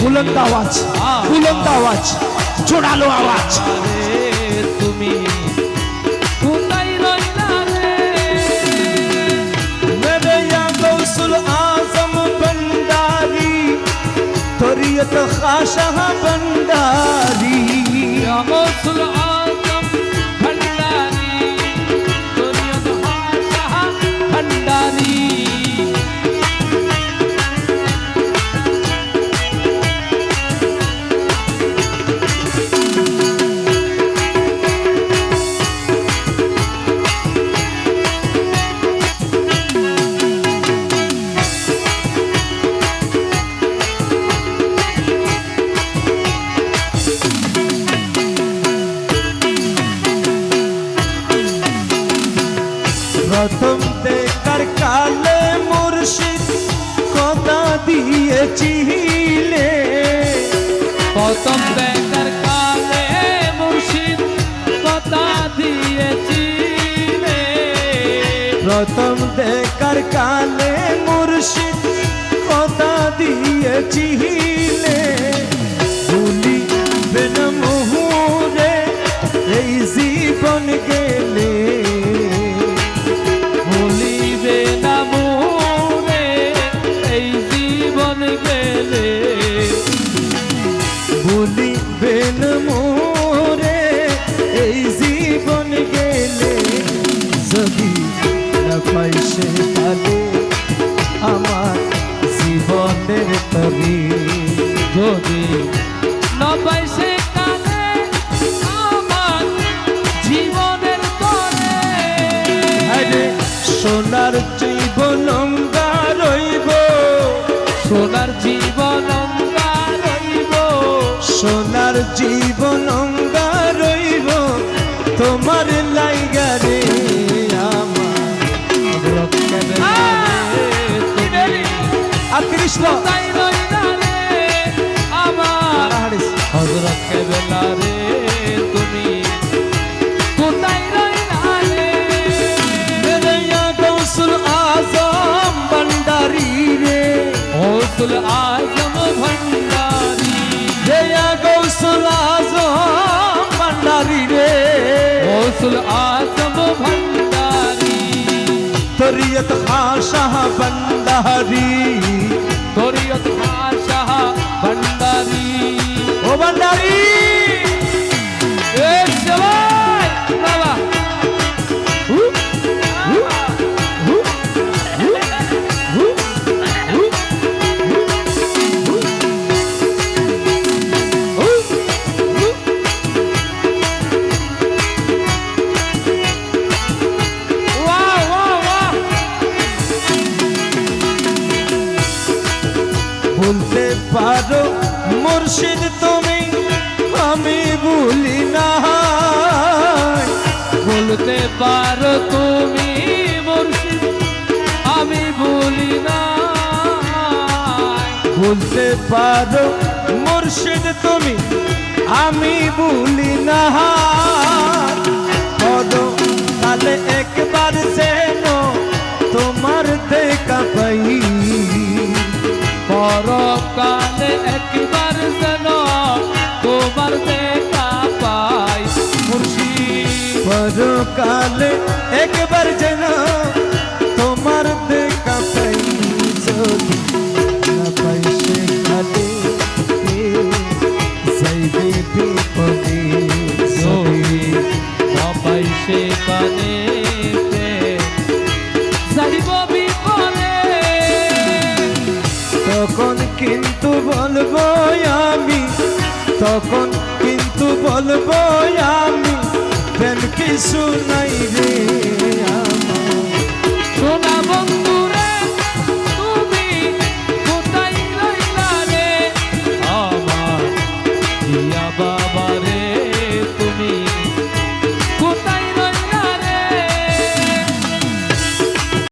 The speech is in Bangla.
বুলন্দ আওয়াজ বুলন্দ আওয়াজ জোরালো আওয়াজ। তুমি আজম রইলা তরিয়ত मेरे প্রথম দেখার কালে মুর্শিদ কথা দিয়েছিলে। প্রথম দেখার কালে মুর্শিদ কথা দিয়েছিলে। প্রথম দেখার কালে মুর্শিদ কথা দিয়েছিলে। তরি যদি নবাই সে কালে আমার জীবনের তরে আরে সোনার জীবন রইব। সোনার জীবন রইব। সোনার জীবন রইব। তোমার লাইগারে কৃষ্ণ। তাই রইলা রে? আমার হজরত কেবেলা রে তুমি কোথায় রইলা রে? মেরেয়া গৌসুল আজম ভণ্ডারি রে। গৌসুল আজম ভণ্ডারি জয়া তরিয়ত খাশাহ ভণ্ডারি শরীয়ত খান সাহা ও ভান্ডারী! পারো, মুর্শিদ তুমি, আমি ভুলি না বলতে পারো তুমি, মুর্শিদ, আমি বলি না বলতে পারো মুর্শিদ তুমি, আমি ভুলি না করো তাহলে একবার যেন তোমার দেখা পাই। পরকালে পরকালে একবার যেন তোমার দেখা তখন কিন্তু বলব আমি তখন কিন্তু বলব আমি কিছু নাই রে।